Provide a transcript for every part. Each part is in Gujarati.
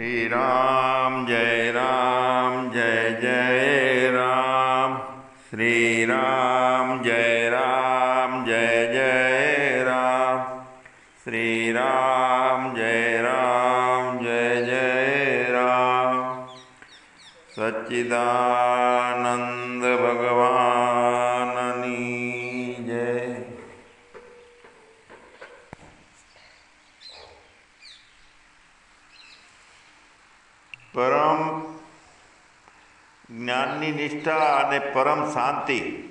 श्रीराम जय નિષ્ઠા અને પરમ શાંતિ.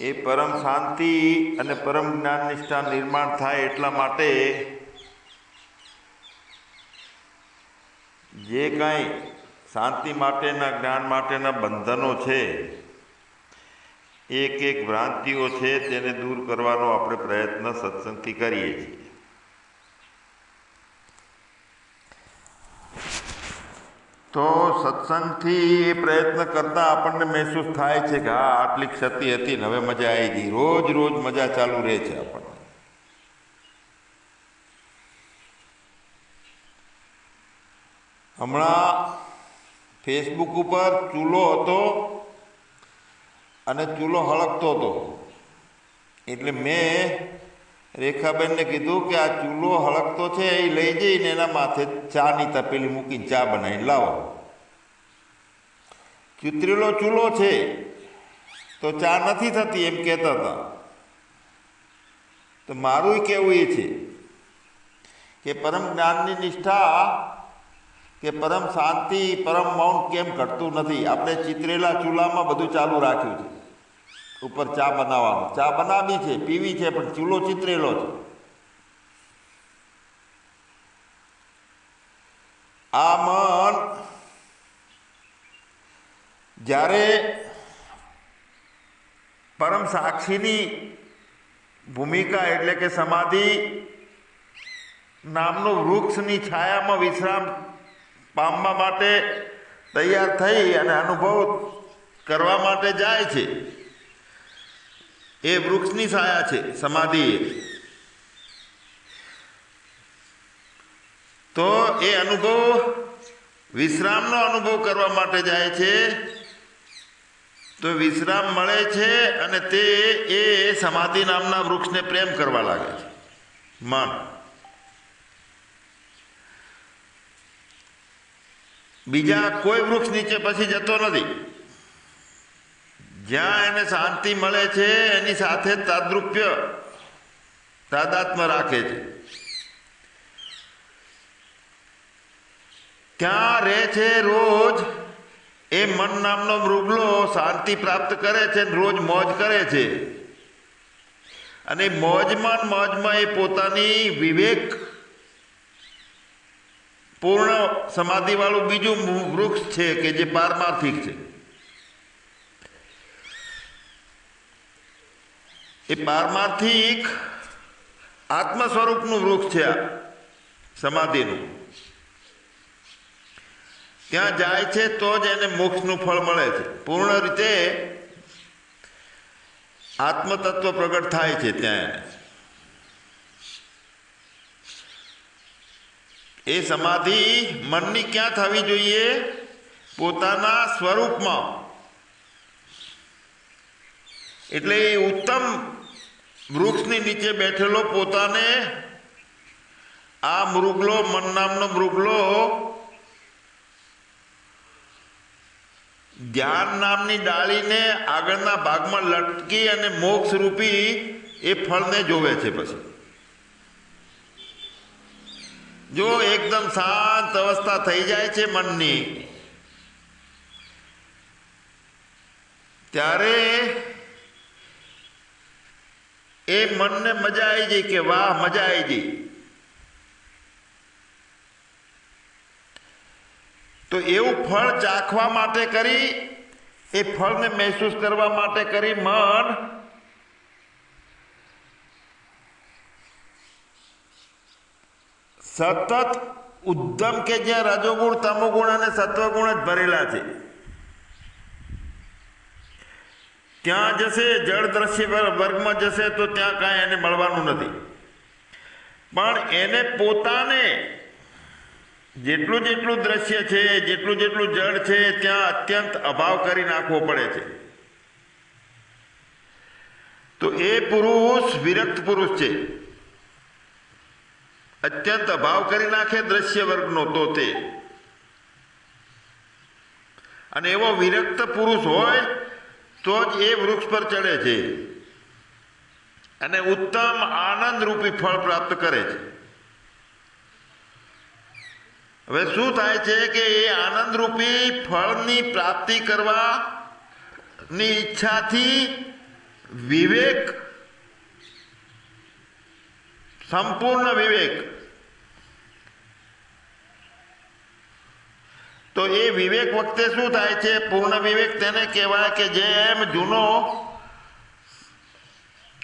એ પરમ શાંતિ અને પરમ જ્ઞાન નિષ્ઠા નિર્માણ થાય એટલા માટે જે કાંઈ શાંતિ માટેના, જ્ઞાન માટેના બંધનો છે, એક એક ભ્રાંતિઓ છે, તેને દૂર કરવાનો આપણે પ્રયત્ન સત્સંગથી કરીએ છીએ. તો સત્સંગથી પ્રયત્ન કરતાં આપણને મહેસૂસ થાય છે કે હા, આટલી ક્ષતિ હતી ને હવે મજા આવી ગઈ. રોજ રોજ મજા ચાલુ રહે છે આપણને. હમણાં ફેસબુક ઉપર ચૂલો હતો અને ચૂલો હળકતો હતો. એટલે મેં રેખાબેનને કીધું કે આ ચૂલો હળકતો છે, એ લઈ જઈને એના માથે ચાની તપેલી મૂકીને ચા બનાવીને લાવો. ચૂતરેલો ચૂલો છે, તો ચા નથી થતી એમ કહેતા હતા. તો મારું કહેવું એ છે કે પરમ જ્ઞાનની નિષ્ઠા, કે પરમ શાંતિ, પરમ મૌન કેમ ઘટતું નથી? આપણે ચિતરેલા ચૂલામાં બધું ચાલુ રાખ્યું છે. ઉપર ચા બનાવવાનો. ચા બનાવી છે, પીવી છે, પણ ચૂલો ચિતરેલો છે. આ મન જ્યારે પરમ સાક્ષીની ભૂમિકા એટલે કે સમાધિ નામનું વૃક્ષની છાયામાં વિશ્રામ પામવા માટે તૈયાર થઈ અને અનુભવ કરવા માટે જાય છે. એ વૃક્ષની છાયા છે, સમાધિ. તો એ અનુભવ વિશ્રામનો અનુભવ કરવા માટે જાય છે. તો વિશ્રામ મળે છે અને તે એ સમાધિ નામના વૃક્ષને પ્રેમ કરવા લાગે છે. મન. બીજા કોઈ વૃક્ષ નીચે પછી જતો નથી. જ્યાં એને શાંતિ મળે છે, એની સાથે તાદૃપ્ય તાદાત્મ રાખે છે. ત્યાં રહે છે રોજ? એ મન નામનો મૃગલો શાંતિ પ્રાપ્ત કરે છે રોજ મોજ કરે છે. અને મોજમાં મોજમાં એ પોતાની વિવેક પૂર્ણ સમાધિવાળું બીજું વૃક્ષ છે કે જે પારમાર્થિક છે. એ પારમાર્થિક આત્મ સ્વરૂપનું વૃક્ષ છે આ, સમાધિનું. ત્યાં જાય છે તો જ એને મોક્ષનું ફળ મળે છે. પૂર્ણ રીતે આત્મતત્વ પ્રગટ થાય છે ત્યાં એ સમાધિ મનની ક્યાં થવી જોઈએ? પોતાના સ્વરૂપમાં. એટલે એ ઉત્તમ વૃક્ષની નીચે બેઠેલો પોતાને આ મૃગલો, મન નામનો મૃગલો, ધ્યાન નામની ડાળીને આગળના ભાગમાં લટકી અને મોક્ષ રૂપી એ ફળને જોવે છે પછી. જો એકદમ શાંત અવસ્થા થઈ જાય છે મનની, ત્યારે એ મનને મજા આવી જઈ કે વાહ, મજા આવી જઈ તો એવું ફળ ચાખવા માટે કરી, એ ફળને મહેસૂસ કરવા માટે કરી મન. સતત ઉદ્ધમ કે જ્યાં રજોગુણ, તમોગુણ અને સત્વગુણ જ ભરેલા છે. ત્યાં જશે? જળ દ્રશ્ય વર્ગમાં જશે તો ત્યાં કાંઈ એને મળવાનું નથી. પણ એને પોતાને જેટલું જેટલું દ્રશ્ય છે, જેટલું જેટલું જળ છે, ત્યાં અત્યંત અભાવ કરી નાખવો પડે છે. તો એ પુરુષ વિરક્ત પુરુષ છે. અત્યંત અભાવ કરી નાખે દ્રશ્ય વર્ગનો તો તે. અને એવો વિરક્ત પુરુષ હોય તો જ એ વૃક્ષ પર ચડે છે. અને ઉત્તમ આનંદ રૂપી ફળ પ્રાપ્ત કરે છે. હવે શું થાય છે કે એ આનંદરૂપી ફળની પ્રાપ્તિ કરવાની ઈચ્છાથી વિવેક, સંપૂર્ણ વિવેક તો એ વિવેક વખતે શું થાય છે? પૂર્ણ વિવેક તેને કહેવાય કે જેમ જૂનો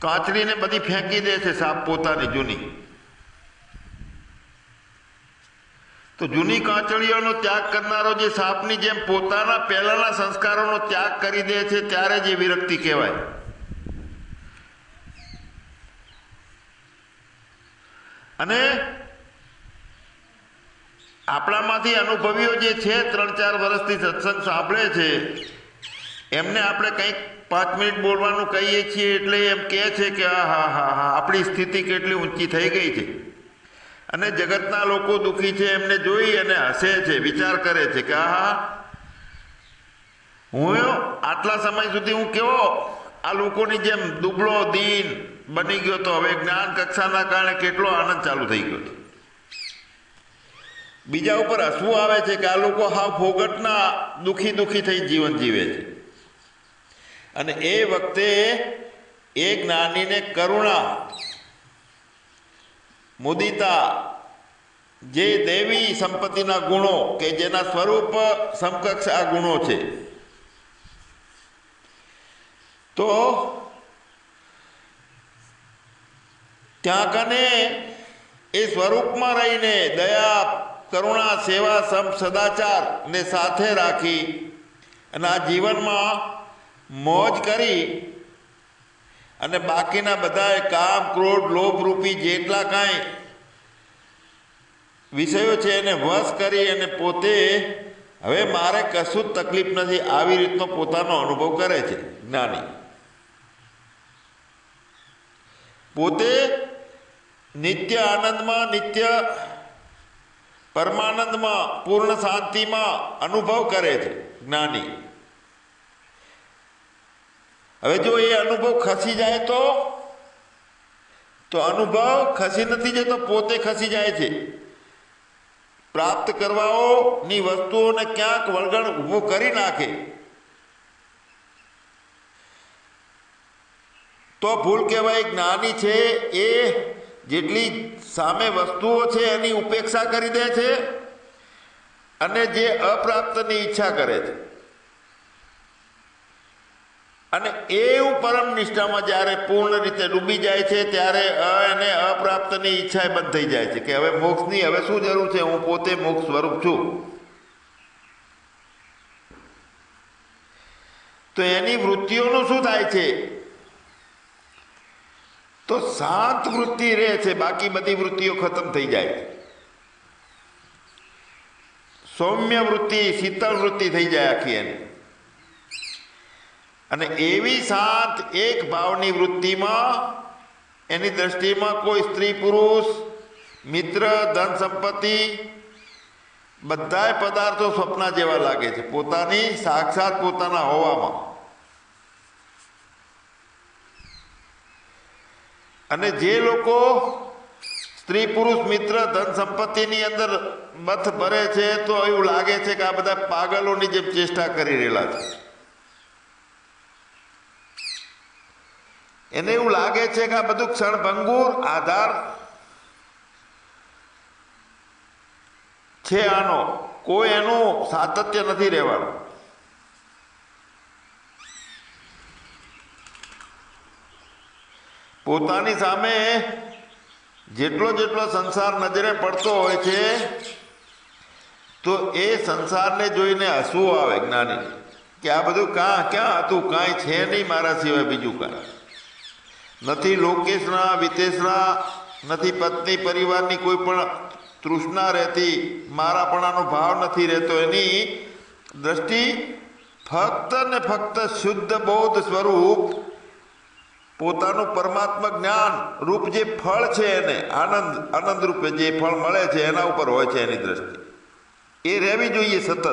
કાચરીને બધી ફેંકી દે છે સાપ પોતાની જૂની. તો જૂની કાચળીઓનો ત્યાગ કરનારો જે સાપની જેમ પોતાના પહેલાના સંસ્કારોનો ત્યાગ કરી દે છે, ત્યારે જ એ વિરક્તિ કહેવાય. અને આપણામાંથી અનુભવીઓ જે છે, ત્રણ ચાર વર્ષથી સત્સંગ સાંભળે છે, એમને આપણે કંઈક પાંચ મિનિટ બોલવાનું કહીએ છીએ એટલે એમ કહે છે કે, આ, હા હા હા, આપણી સ્થિતિ કેટલી ઊંચી થઈ ગઈ છે. અને જગતના લોકો દુઃખી છે, એમને જોઈ અને હસે છે, વિચાર કરે છે કે આહા હું આટલા સમય સુધી હું કેવો, આ લોકોની જેમ દુબળો દિન બની ગયો તો હવે જ્ઞાન કક્ષાના કારણે કેટલો આનંદ ચાલુ થઈ ગયો છે. બીજા ઉપર હસવું આવે છે કે આ લોકો હા ફોગટના દુઃખી દુઃખી થઈ જીવન જીવે છે. અને એ વખતે એ જ્ઞાનીને કરુણા, મુદિતા, જે દેવી સંપત્તિના ગુણો કે જેના સ્વરૂપ સમકક્ષ આ ગુણો છે. તો ત્યાં કને એ સ્વરૂપમાં રહીને દયા કરુણા સેવા સમ સદાચાર ને સાથે રાખી અને આ જીવનમાં મોજ કરી અને બાકીના બધા કામ, ક્રોધ લોભ રૂપી જેટલા કાંઈ વિષયો છે એને વશ કરી અને પોતે હવે મારે કશું જ તકલીફ નથી. આવી રીતનો પોતાનો અનુભવ કરે છે જ્ઞાની. પોતે નિત્ય આનંદમાં, નિત્ય પરમાનંદમાં પૂર્ણ શાંતિમાં અનુભવ કરે છે જ્ઞાની. હવે જો એ અનુભવ ખસી જાય તો? તો અનુભવ ખસી નથી જતો, પોતે ખસી જાય છે. પ્રાપ્ત કરવાઓની વસ્તુઓને ક્યાંક વળગણ ઊભું કરી નાખે. તો ભૂલ કહેવાય જ્ઞાની છે એ જેટલી સામે વસ્તુઓ છે એની ઉપેક્ષા કરી દે છે અને જે અપ્રાપ્તની ઈચ્છા કરે છે. અને એવું પરમ નિષ્ઠામાં જ્યારે પૂર્ણ રીતે ડૂબી જાય છે, ત્યારે અ અને અપ્રાપ્તની ઈચ્છા બંધ થઈ જાય છે કે હવે મોક્ષની હવે શું જરૂર છે? હું પોતે મોક્ષ સ્વરૂપ છું. તો એની વૃત્તિઓનું શું થાય છે? તો શાંત વૃત્તિ રહે છે, બાકી બધી વૃત્તિઓ ખતમ થઈ જાય. સૌમ્ય વૃત્તિ, શીતળ વૃત્તિ થઈ જાય આખી એની. અને એવી શાંત એક ભાવની વૃત્તિમાં, એની દ્રષ્ટિમાં કોઈ સ્ત્રી, પુરુષ, મિત્ર, ધન સંપત્તિ, બધાય પદાર્થો સ્વપ્ન જેવા લાગે છે. પોતાની સાક્ષાત પોતાના હોવામાં. અને જે લોકો સ્ત્રી, પુરુષ, મિત્ર, ધન સંપત્તિની અંદર મથ ભરે છે, તો એવું લાગે છે કે આ બધા પાગલોની જેમ ચેષ્ટા કરી રહેલા છે. એને એવું લાગે છે કે આ બધું ક્ષણભંગુર, આધાર છે આનો. કોઈ એનું સાતત્ય નથી રહેવાનું. પોતાની સામે જેટલો જેટલો સંસાર નજરે પડતો હોય છે, તો એ સંસારને જોઈને હસવું આવે જ્ઞાની કે આ બધું કાં, ક્યાં હતું, કાંઈ છે નહીં મારા સિવાય બીજું કાંઈ. નથી લોકેશના, વિતેશના, નથી પત્ની પરિવારની કોઈ પણ તૃષ્ણા રહેતી, મારાપણાનો ભાવ નથી રહેતો એની દ્રષ્ટિ ફક્ત ને ફક્ત શુદ્ધ બૌદ્ધ સ્વરૂપ પોતાનું પરમાત્મા જ્ઞાન રૂપ જે ફળ છે એને, આનંદ આનંદ રૂપે જે ફળ મળે છે એના ઉપર હોય છે એની દ્રષ્ટિ. એ રહેવી જોઈએ સતત.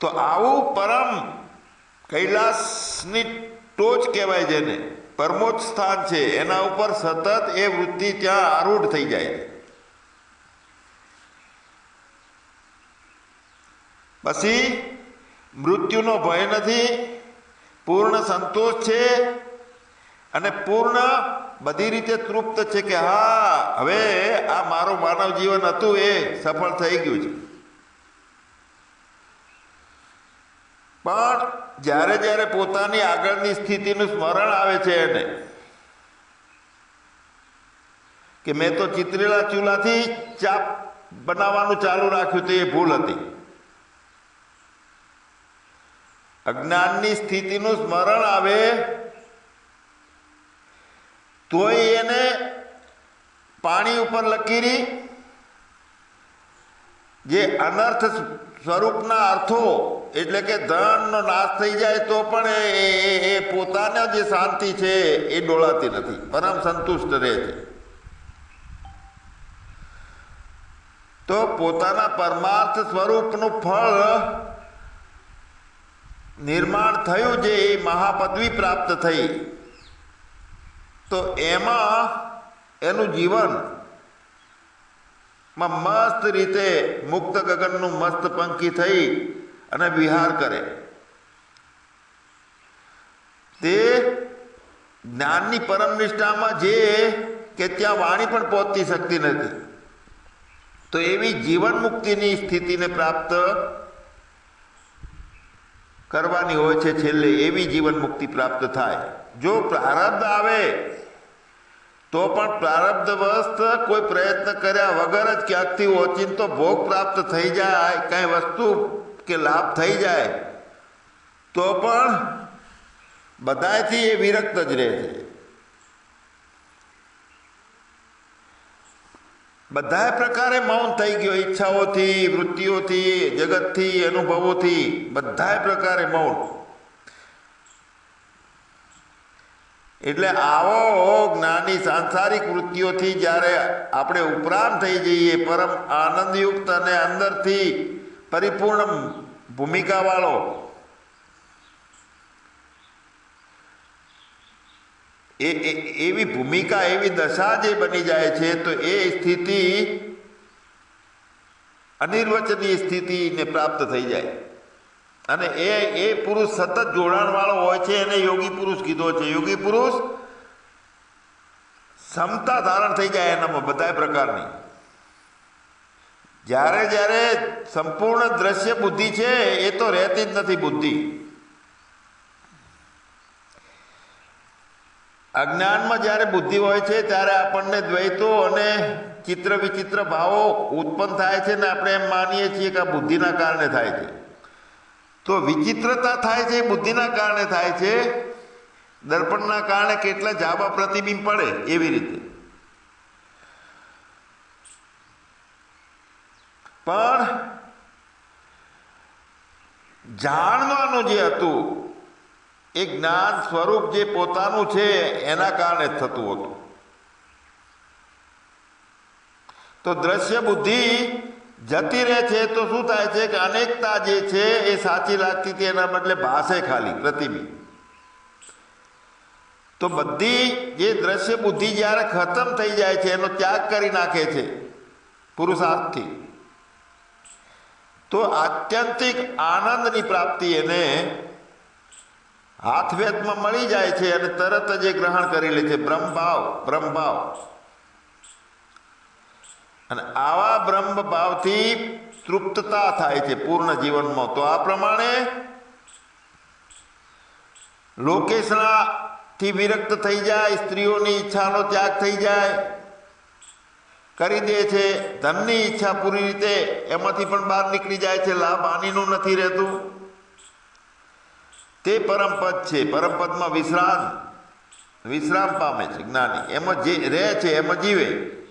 તો આવું પરમ કૈલાસની ટોચ કહેવાય જેને પરમોચ્ચ સ્થાન છે, એના ઉપર સતત એ વૃત્તિ ત્યાં આરૂઢ થઈ જાય પછી મૃત્યુનો ભય નથી, પૂર્ણ સંતોષ છે અને પૂર્ણ બધી રીતે તૃપ્ત છે કે હા, હવે આ મારું માનવ જીવન હતું એ સફળ થઈ ગયું છે. પણ જ્યારે જ્યારે પોતાની આગળની સ્થિતિનું સ્મરણ આવે છે એને, કે મેં તો ચિત્રેલા ચૂલાથી ચાપ બનાવવાનું ચાલુ રાખ્યું તો એ ભૂલ હતી. અજ્ઞાનની સ્થિતિનું સ્મરણ આવે, તોય એને પાણી ઉપર લકીરી, જે અનર્થ સ્વરૂપના અર્થો, એટલે કે ધનનો નાશ થઈ જાય, તો પણ એ એ પોતાના જે શાંતિ છે, એ ડોળાતી નથી. પરમ સંતુષ્ટ રહે છે. તો પોતાના પરમાર્થ સ્વરૂપનું ફળ નિર્માણ થયું જે એ મહાપદવી પ્રાપ્ત થઈ. તો એમાં એનું જીવનમાં મસ્ત રીતે મુક્ત ગગનનું મસ્ત પંખી થઈ અને વિહાર કરે. તે જ્ઞાનની પરમ નિષ્ઠામાં જે કે ત્યાં વાણી પણ પહોંચી શકતી નથી. તો એવી જીવન મુક્તિની સ્થિતિને પ્રાપ્ત કરવાની હોય છે છેલ્લે એવી જીવન મુક્તિ પ્રાપ્ત થાય. જો પ્રારબ્ધ આવે, તો પણ પ્રારબ્ધવસ્ત કોઈ પ્રયત્ન કર્યા વગર જ ક્યાંકથી ઓચિંતો ભોગ પ્રાપ્ત થઈ જાય, કાંઈ વસ્તુ કે લાભ થઈ જાય, તો પણ બધાથી એ વિરક્ત જ રહે છે. બધા પ્રકારે મૌન થઈ ગયો, ઈચ્છાઓથી, વૃત્તિઓથી, જગતથી, અનુભવોથી બધા પ્રકારે મૌન. એટલે આવો જ્ઞાની સાંસારિક વૃત્તિઓથી જ્યારે આપણે ઉપરાંત થઈ જઈએ, પરમ આનંદયુક્ત અને અંદરથી પરિપૂર્ણ ભૂમિકાવાળો એ એવી ભૂમિકા, એવી દશા જે બની જાય છે, તો એ સ્થિતિ અનિર્વચનીય સ્થિતિને પ્રાપ્ત થઈ જાય. અને એ એ પુરુષ સતત જોડાણવાળો હોય છે, એને યોગી પુરુષ કીધો છે. યોગી પુરુષ ક્ષમતા ધારણ થઈ જાય એનામાં બધા પ્રકારની. જ્યારે જ્યારે સંપૂર્ણ દ્રશ્ય બુદ્ધિ છે, એ તો રહેતી જ નથી બુદ્ધિ. અજ્ઞાનમાં જ્યારે બુદ્ધિ હોય છે, ત્યારે આપણને દ્વૈતો અને ચિત્ર વિચિત્ર ભાવો ઉત્પન્ન થાય છે ને આપણે એમ માનીએ છીએ કે આ બુદ્ધિના કારણે થાય છે. તો વિચિત્રતા થાય છે એ બુદ્ધિના કારણે થાય છે, દર્પણના કારણે કેટલા જાબા પ્રતિબિંબ પડે એવી રીતે. પણ જાણવાનું જે હતું એ જ્ઞાન સ્વરૂપ જે પોતાનું છે, એના કારણે થતું હતું. તો દ્રશ્ય બુદ્ધિ જતી રહે છે, તો શું થાય છે કે અનેકતા જે છે, એ સાચી લાગતી હતી, એના બદલે ભાષે ખાલી, પ્રતિબિંબ. તો બધી જે દ્રશ્ય બુદ્ધિ જ્યારે ખતમ થઈ જાય છે, એનો ત્યાગ કરી નાખે છે, પુરુષાર્થથી. તો આત્યંતિક આનંદની પ્રાપ્તિ એને હાથવેતમાં મળી જાય છે અને તરત જ એ ગ્રહણ કરી લે છે. બ્રહ્મભાવ બ્રહ્મભાવ અને આવા બ્રહ્મ ભાવથી તૃપ્તતા થાય છે પૂર્ણ જીવનમાં. તો આ પ્રમાણે લોકેશના થી વિરક્ત થઈ જાય, સ્ત્રીઓની ઈચ્છાનો ત્યાગ થઈ જાય, કરી દે છે. ધનની ઈચ્છા પૂરી રીતે એમાંથી પણ બહાર નીકળી જાય છે. લાભ હાનિનું નથી રહેતું. તે પરમપદ છે. પરમપદમાં વિશ્રામ. વિશ્રામ પામે છે જ્ઞાની. એમાં જે રહે છે, એમાં જીવે.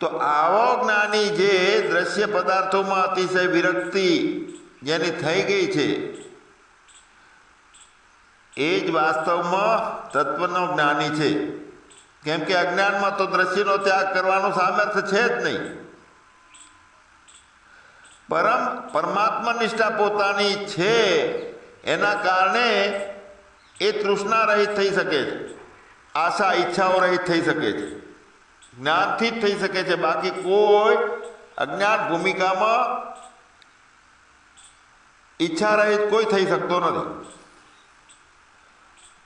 તો આવો જ્ઞાની જે દ્રશ્ય પદાર્થોમાં અતિશય વિરક્તિ જેની થઈ ગઈ છે, એ જ વાસ્તવમાં તત્વનો જ્ઞાની છે. કેમ કે અજ્ઞાનમાં તો દ્રશ્યનો ત્યાગ કરવાનું સામર્થ્ય છે જ નહીં. પરમ પરમાત્મા નિષ્ઠા પોતાની છે, એના કારણે એ તૃષ્ણા રહિત થઈ શકે છે, આશા, ઈચ્છાઓ રહિત થઈ શકે છે, જ્ઞાનથી જ થઈ શકે છે. બાકી કોઈ અજ્ઞાન ભૂમિકામાં ઈચ્છા રહિત કોઈ થઈ શકતો નથી.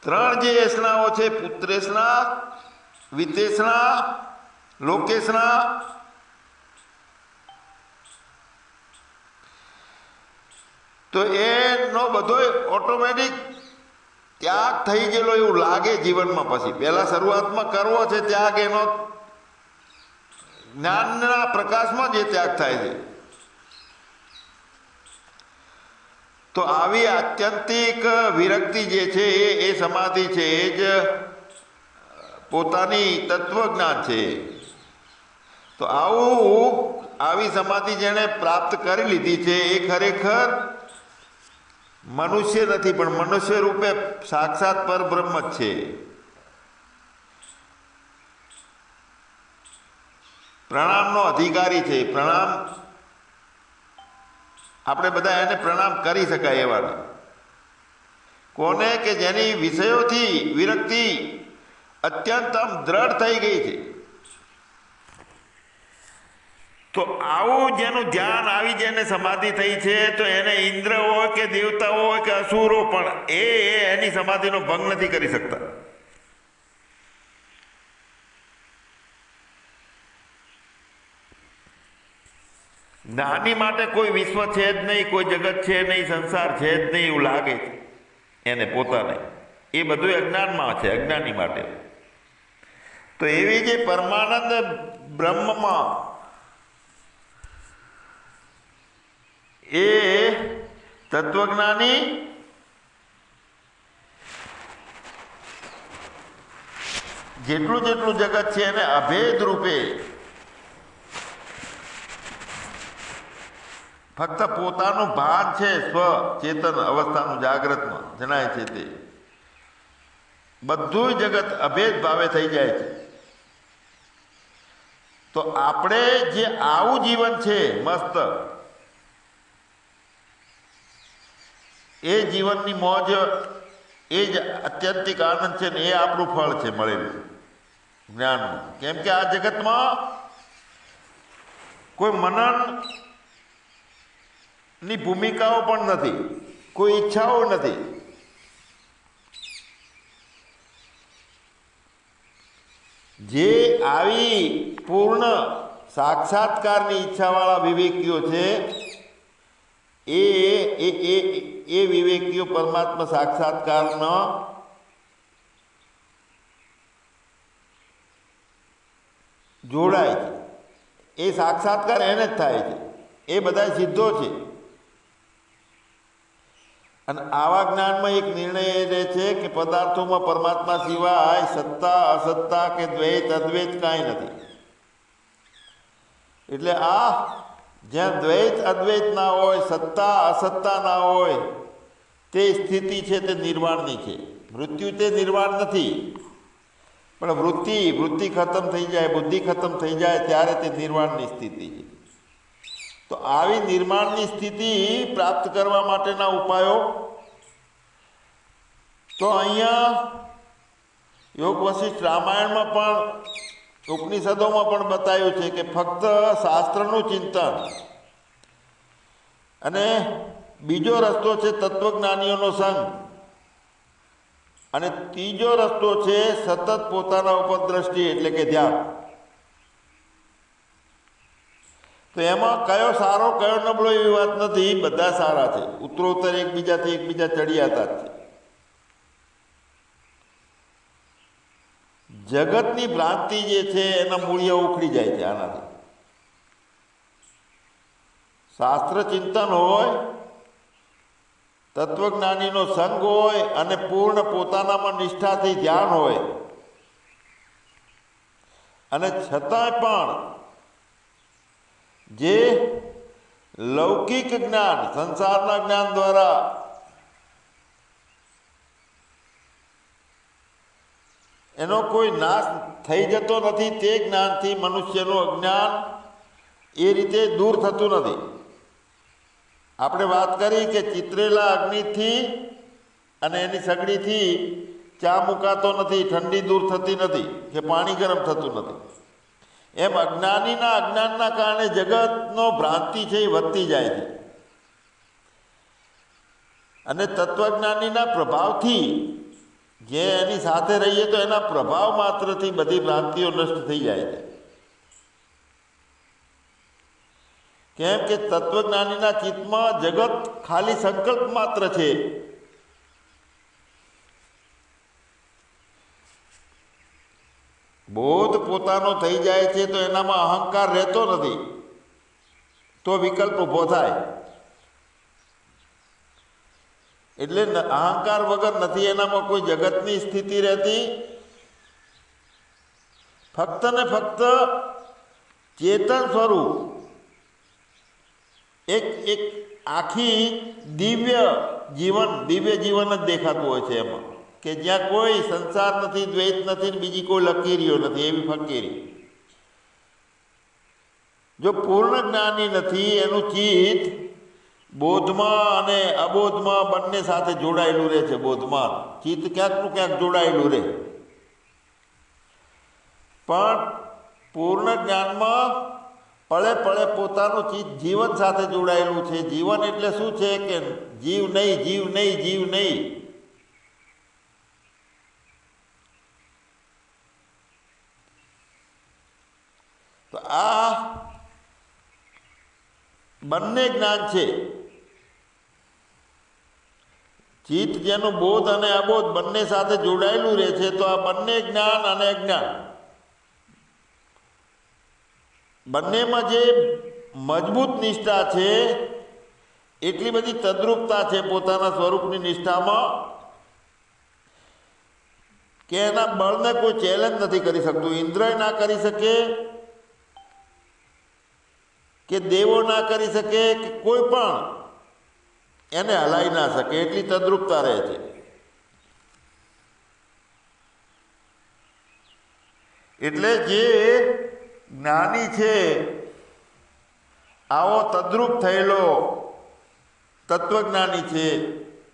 ત્રણ જે એસણાઓ છે પુત્રેશના વિતેશના લોકેશના તો એનો બધો ઓટોમેટિક ત્યાગ થઈ ગયેલો એવું લાગે જીવનમાં પછી. પહેલાં શરૂઆતમાં કરવો છે ત્યાગ એનો જ્ઞાનના પ્રકાશમાં જ એ ત્યાગ થાય છે. તો આવી આત્યંતિક વિરક્તિ જે છે એ એ સમાધિ છે, એ જ પોતાની તત્વજ્ઞાન છે. તો આવું, આવી સમાધિ જેણે પ્રાપ્ત કરી લીધી છે એ ખરેખર મનુષ્ય નથી, પણ મનુષ્ય રૂપે સાક્ષાત પર બ્રહ્મ જ છે. પ્રણામનો અધિકારી છે. પ્રણામ, આપણે બધા એને પ્રણામ કરી શકાય એવા કોને કે જેની વિષયોથી વિરક્તિ અત્યંત આમ દ્રઢ થઈ ગઈ છે. તો આવું જેનું ધ્યાન આવી જેને સમાધિ થઈ છે, તો એને ઇન્દ્ર હોય કે દેવતાઓ હોય કે અસુરો પણ એ એની સમાધિનો ભંગ નથી કરી શકતા. નાની માટે કોઈ વિશ્વ છે જ નહીં, કોઈ જગત છે નહીં, સંસાર છે જ નહીં એવું લાગે છે. એને પોતાને. એ બધું અજ્ઞાનમાં છે, અજ્ઞાની માટે. તો એવી જે પરમાનંદ બ્રહ્મમાં એ તત્વજ્ઞાની જેટલું જેટલું જગત છે એને અભેદ રૂપે ફક્ત પોતાનું ભાન છે સ્વ ચેતન અવસ્થાનું જાગ્રતમાં, જણાય છે તે. બધું જગત અભેદ ભાવે થઈ જાય છે. તો આપણે જે આવું જીવન છે, મસ્ત એ જીવનની મોજ, એ જ અત્યંતિક આનંદ છે ને એ આપણું ફળ છે મળેલું જ્ઞાનનું. કેમ કે આ જગતમાં કોઈ મનનની ભૂમિકાઓ પણ નથી, કોઈ ઈચ્છાઓ નથી. જે આવી પૂર્ણ સાક્ષાત્કારની ઈચ્છાવાળા વિવેકીઓ છે, એ એ એ એ વિવેકીઓ પરમાત્મા સાક્ષાત્કારનો જોડાય છે. એ સાક્ષાત્કાર એને જ થાય છે. એ બધા સિદ્ધો છે. અને આવા જ્ઞાનમાં એક નિર્ણય એ રહે છે કે પદાર્થોમાં પરમાત્મા સિવાય સત્તા, અસત્તા કે દ્વૈત, અદ્વૈત કાંઈ નથી. એટલે આ જ્યાં દ્વૈત અદ્વૈત ના હોય, સત્તા અસત્તા ના હોય, તે સ્થિતિ છે તે નિર્વાણની છે. મૃત્યુ તે નિર્વાણ નથી. પણ વૃત્તિ વૃત્તિ ખતમ થઈ જાય, બુદ્ધિ ખતમ થઈ જાય, ત્યારે તે નિર્વાણની સ્થિતિ છે. તો આવી નિર્માણની સ્થિતિ પ્રાપ્ત કરવા માટેના ઉપાયો? તો અહીંયા યોગ વશિષ્ઠ રામાયણમાં પણ ઉપનિષદોમાં પણ બતાવ્યું છે કે ફક્ત શાસ્ત્રનું ચિંતન અને બીજો રસ્તો છે તત્વજ્ઞાનીઓનો સંઘ. અને ત્રીજો રસ્તો છે સતત પોતાના ઉપર દ્રષ્ટિ, એટલે કે ધ્યાન. તો એમાં કયો સારો, કયો નબળો એવી વાત નથી, બધા સારા છે. ઉત્તરોત્તર એકબીજાથી એકબીજા ચડિયાતા છે. જગતની ભ્રાંતિ જે છે, એના મૂળિયા ઉખડી જાય છે આનાથી. શાસ્ત્ર ચિંતન હોય, તત્વજ્ઞાનીનો સંગ હોય અને પૂર્ણ પોતાનામાં નિષ્ઠાથી ધ્યાન હોય. અને છતાંય પણ જે લૌકિક જ્ઞાન, સંસારના જ્ઞાન દ્વારા એનો કોઈ નાશ થઈ જતો નથી, તે જ્ઞાનથી મનુષ્યનું અજ્ઞાન એ રીતે દૂર થતું નથી. આપણે વાત કરી કે ચિત્રેલા અગ્નિથી અને એની સગડીથી ચા મુકાતો નથી, ઠંડી દૂર થતી નથી, કે પાણી ગરમ થતું નથી. એમ અજ્ઞાનીના અજ્ઞાનના કારણે જગતનો ભ્રાંતિ છે એ વધતી જાય છે. અને તત્વજ્ઞાનીના પ્રભાવથી જે એની સાથે રહીએ તો એના પ્રભાવ માત્રથી બધી ભ્રાંતિઓ નષ્ટ થઈ જાય છે. કેમ કે તત્વજ્ઞાનીના ચિત્તમાં જગત ખાલી સંકલ્પ માત્ર છે. બોધ પોતાનો થઈ જાય છે તો એનામાં અહંકાર રહેતો નથી. તો વિકલ્પ ઊભો થાય. એટલે અહંકાર વગર નથી એનામાં કોઈ જગતની સ્થિતિ રહેતી? ફક્ત ને ફક્ત ચેતન સ્વરૂપ. એક એક આખી દિવ્ય જીવન દિવ્ય જીવન જ દેખાતું હોય છે એમાં. કે જ્યાં કોઈ સંસાર નથી, દ્વૈત નથી બીજી કોઈ લકીરીઓ નથી, એવી ફકીરી. જો પૂર્ણ જ્ઞાની નથી, એનું ચિત્ત બોધમાં અને અબોધમાં બંને સાથે જોડાયેલું રહે છે, બોધમાં. ચિત્ત ક્યાંકનું ક્યાંક જોડાયેલું રહે. પણ પૂર્ણ જ્ઞાનમાં પળે પળે પોતાનું ચિત્ત જીવન સાથે જોડાયેલું છે. જીવન એટલે શું છે કે જીવ નહીં જીવ નહીં જીવ નહીં. તો આ બંને જ્ઞાન છે. ચિત્ત જેનું બોધ અને અબોધ બંને સાથે જોડાયેલું રહે છે, તો આ બંને જ્ઞાન અને અજ્ઞાન. બંનેમાં જે મજબૂત નિષ્ઠા છે, એટલી બધી તદ્રુપતા છે પોતાના સ્વરૂપની નિષ્ઠામાં કે એના બળને કોઈ ચેલેન્જ નથી કરી શકતું. ઇન્દ્રય ના કરી શકે, કે દેવો ના કરી શકે, કે કોઈ પણ એને હલાવી ના શકે, એટલી તદ્રુપતા રહે છે. એટલે જે જ્ઞાની છે, આવો તદ્રુપ થયેલો તત્વજ્ઞાની છે,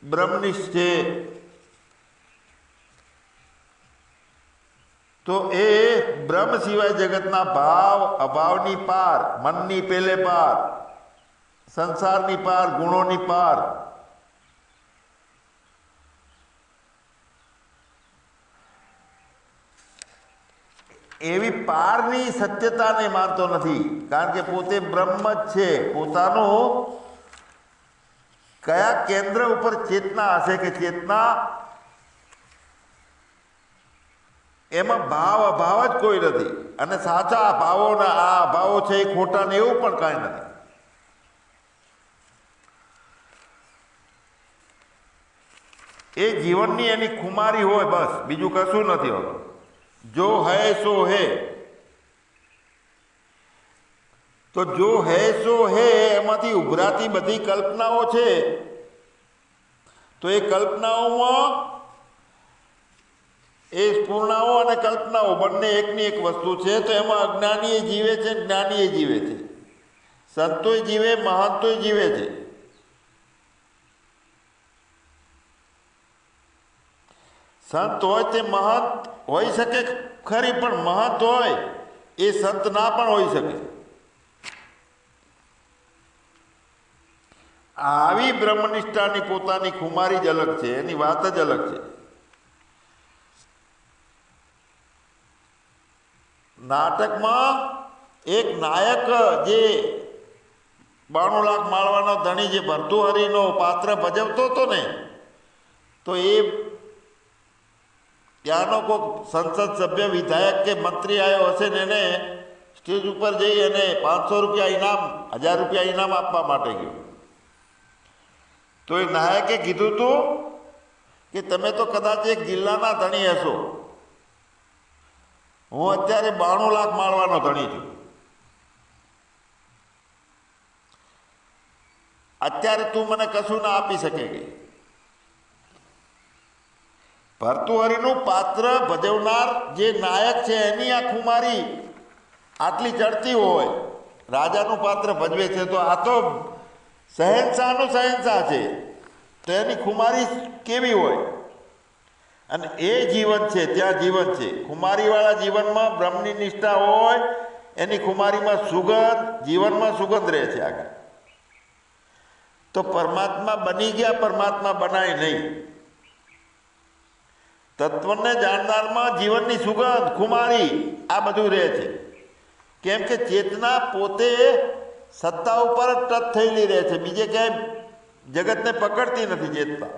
બ્રહ્મનિષ્ઠ છે, તો એ બ્રહ્મ સિવાય જગતના ભાવ, અભાવની પાર, મનની પેલે પાર. સંસારની પાર, ગુણોની પાર. એવી પારની સત્યતાને માનતો નથી, કારણ કે પોતે બ્રહ્મ જ છે. પોતાનો કયા કેન્દ્ર ઉપર ચેતના હશે કે ચેતના એમાં ભાવ અભાવ જ કોઈ નથી. અને સાચા ભાવોના આ અભાવો છે એ ખોટા ને એવું પણ કાંઈ નથી. એ જીવનની એની ખુમારી હોય બસ, બીજું કશું નથી હોતું. જો હૈ સો હે. તો જો હે સો હે, એમાંથી ઉભરાતી બધી કલ્પનાઓ છે. તો એ કલ્પનાઓમાં એ સ્ફૂર્ણાઓ અને કલ્પનાઓ બંને એકની એક વસ્તુ છે, તો એમાં અજ્ઞાનીએ જીવે છે, જ્ઞાનીએ જીવે છે. સંતોય જીવે મહંતોય જીવે છે. સંત હોય તે મહંત હોઈ શકે ખરી, પણ મહંત હોય એ સંત ના પણ હોઈ શકે. આવી બ્રહ્મનિષ્ઠાની પોતાની ખુમારી જ અલગ છે, એની વાત જ અલગ છે. નાટકમાં એક નાયક જે બાણું લાખ માળવાનો ધણી જે ભરતુહરીનો પાત્ર ભજવતો હતો ને, તો એ ત્યાંનો કોઈક સંસદ સભ્ય વિધાયક કે મંત્રી આવ્યો હશે ને એને સ્ટેજ ઉપર જઈ અને પાંચસો રૂપિયા ઇનામ, હજાર રૂપિયા ઇનામ આપવા માટે ગયો. તો એ નાયકે કીધું તું કે તમે તો કદાચ એક જિલ્લાના ધણી હશો. હું અત્યારે બાણું લાખ માળવાનો ધણી છું. અત્યારે તું મને કશું ના આપી શકે કે? ભરતુહરીનું પાત્ર ભજવનાર જે નાયક છે, એની આ ખુમારી આટલી ચડતી હોય, રાજાનું પાત્ર ભજવે છે, તો આ તો શહેનશાહનું શહેનશાહ છે. તો એની ખુમારી કેવી હોય? અને એ જીવન છે, ત્યાં જીવન છે. ખુમારીવાળા જીવનમાં બ્રહ્મની નિષ્ઠા હોય, એની ખુમારીમાં સુગંધ, જીવનમાં સુગંધ રહે છે આગળ. તો પરમાત્મા બની ગયા, પરમાત્મા બનાય નહીં. તત્વને જાણનારમાં જીવનની સુગંધ ખુમારી આ બધું રહે છે કેમ કે ચેતના પોતે સત્તા ઉપર જ ટચ થયેલી રહે છે બીજે ક્યાંય જગતને પકડતી નથી ચેતના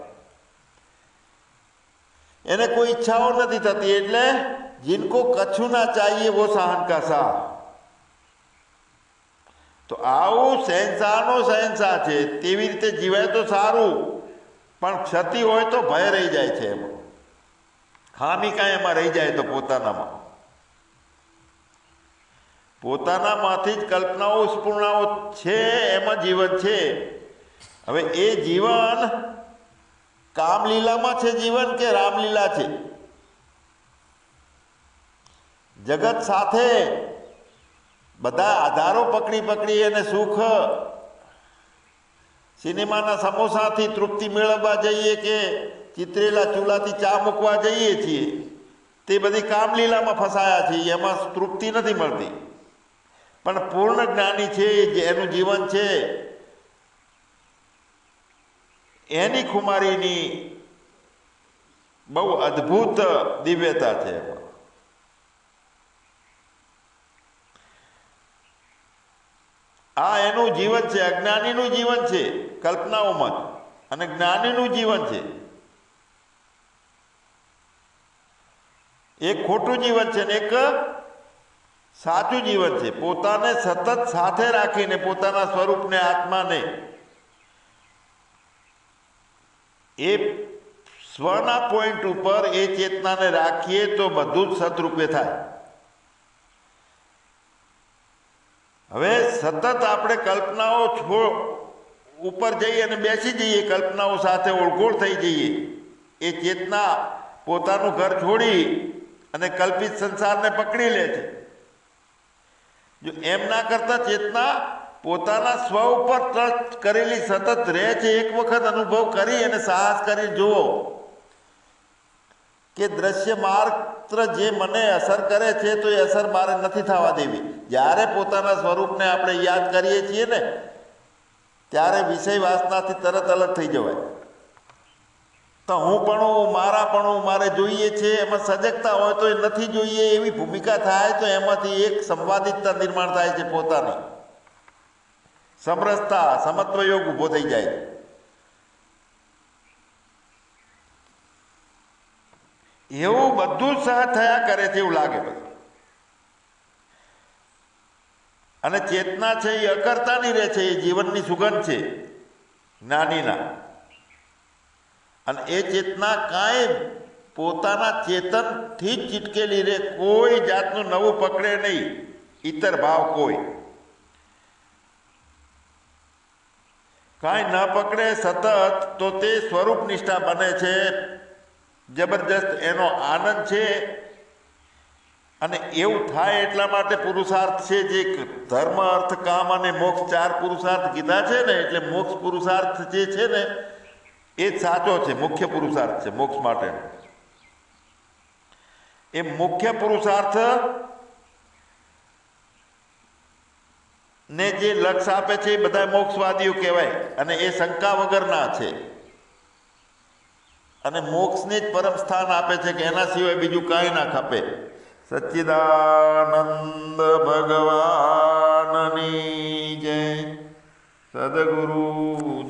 એને કોઈ ઈચ્છાઓ નથી થતી એટલે जिनको કછું ના ચાહીએ વો સાહન કા સાહ તો આવું શહેનશાહનો શહેનશાહ છે તેવી રીતે જીવાય તો સારું પણ ક્ષતિ હોય તો ભય રહી જાય છે એમાં ખામી કાંઈ એમાં રહી જાય તો પોતાનામાં. પોતાનામાંથી જ કલ્પનાઓ સ્પૂર્ણાઓ છે, એમાં જીવન છે. હવે એ જીવન કામલીલામાં છે જીવન કે રામલીલા છે? જગત સાથે બધા આધારો પકડી પકડી અને સુખ, સિનેમાના સમોસાથી તૃપ્તિ મેળવવા જઈએ કે ચિતરેલા ચૂલાથી ચા મૂકવા જઈએ છીએ. તે બધી કામલીલામાં ફસાયા છીએ. એમાં તૃપ્તિ નથી મળતી. પણ પૂર્ણ જ્ઞાની છે જે એનું જીવન છે, એની ખુમારીની બહુ અદ્ભુત દિવ્યતા છે એમાં. આ એનું જીવન છે, અજ્ઞાનીનું જીવન છે, કલ્પનાઓમાં અને જ્ઞાનીનું જીવન છે. એક ખોટું જીવન છે ને એક સાચું જીવન છે. પોતાને સતત સાથે રાખીને પોતાના સ્વરૂપને આત્માને એ સ્વના પોઈન્ટ ઉપર એ ચેતનાને રાખીએ તો બધું જ સદરૂપે થાય. હવે સતત આપણે કલ્પનાઓ ઉપર જઈએ અને બેસી જઈએ, કલ્પનાઓ સાથે ઓળઘોળ થઈ જઈએ. એ ચેતના પોતાનું ઘર છોડી અને કલ્પિત સંસારને પકડી લે છે. જો એમ ના કરતા ચેતના પોતાના સ્વ ઉપર ટ્રસ્ટ કરેલી સતત રહે છે, એક વખત અનુભવ કરી અને સાહસ કરી જુઓ કે દ્રશ્ય માત્ર જે મને અસર કરે છે, તો એ અસર મારે નથી થવા દેવી. જ્યારે પોતાના સ્વરૂપને આપણે યાદ કરીએ છીએ ને, ત્યારે વિષય વાસનાથી તરત અલગ થઈ જવાય. તો હું પણ મારા પણ મારે જોઈએ છે, એમાં સજગતા હોય તો એ નથી જોઈએ, એવી ભૂમિકા થાય તો એમાંથી એક સંવાદિતતા નિર્માણ થાય છે પોતાની. સમરસતા સમત્વ યોગ ઊભો થઈ જાય એવું બધું સહજ થયા કરે છે એવું લાગે બધું. અને ચેતના છે એ અકર્તાની રહે છે, એ જીવનની સુગંધ છે જ્ઞાનીના અને એ ચેતના કાંઈ પોતાના ચેતનથી જ ચીટકેલી રહે. કોઈ જાતનું નવું પકડે નહીં. ઇતર ભાવ કોઈ. કાંઈ ન પકડે સતત તો તે સ્વરૂપ નિષ્ઠા બને છે. જબરજસ્ત એનો આનંદ છે. અને એવું થાય એટલા માટે પુરુષાર્થ છે જે ધર્મ, અર્થ, કામ અને મોક્ષ ચાર પુરુષાર્થ કીધા છે ને, એટલે મોક્ષ પુરુષાર્થ જે છે ને એ જ સાચો છે, મુખ્ય પુરુષાર્થ છે, મોક્ષ માટે. એ મુખ્ય પુરુષાર્થ ને જે લક્ષ્ય આપે છે, એ બધા મોક્ષવાદીઓ કહેવાય. અને એ શંકા વગરના છે. અને મોક્ષને જ પરમ સ્થાન આપે છે કે એના સિવાય બીજું કાંઈ ના ખપે. સચ્ચિદાનંદ ભગવાનની જય. સદગુરુ